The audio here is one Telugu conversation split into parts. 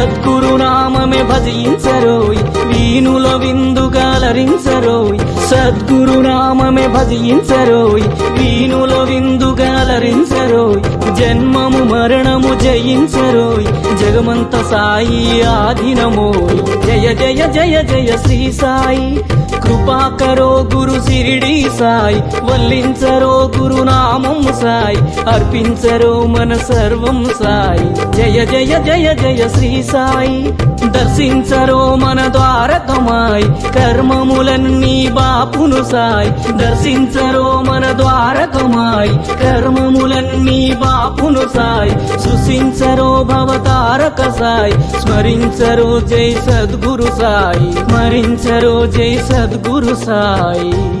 సద్గురునామే భజించరోయ్. వీణుల విందుగా సద్గురు నామమే భజించరోయ్. వీణుల విందుగాలరించరోయ్ జన్మము మరణము జయించరోయ్. జగమంత సాయి ఆధీనమోయ్. జయ జయ జయ జయ శ్రీ సాయి. కృపాకరో గురు సిరిడి సాయి. వల్లించరో గురు నామం సాయి. అర్పించరో మన సర్వం సాయి. జయ జయ జయ జయ శ్రీ సాయి. దర్శించరో మన ద్వారకమాయి. కర్మములన్నీ బాపును సాయ్. దర్శించరో మన ద్వారకమాయ్. కర్మములన్నీ బాపును సాయ్. సృశించరో భవతారక సాయ్. స్మరించరో జై సద్గురు సాయి. స్మరించరో జై సద్గురు సాయి.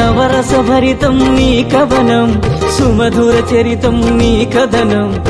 నవరస భరితం నీ కవనం సుమధుర చరితం నీ కథనం.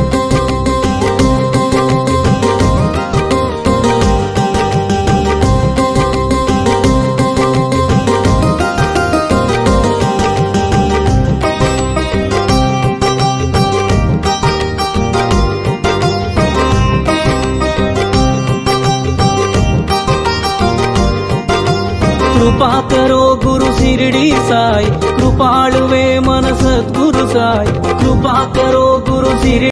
కృపాకరో గురు సిరిడి సాయి కృపాళువే మన సద్గురు సాయి కృపాకరో గురు సిరి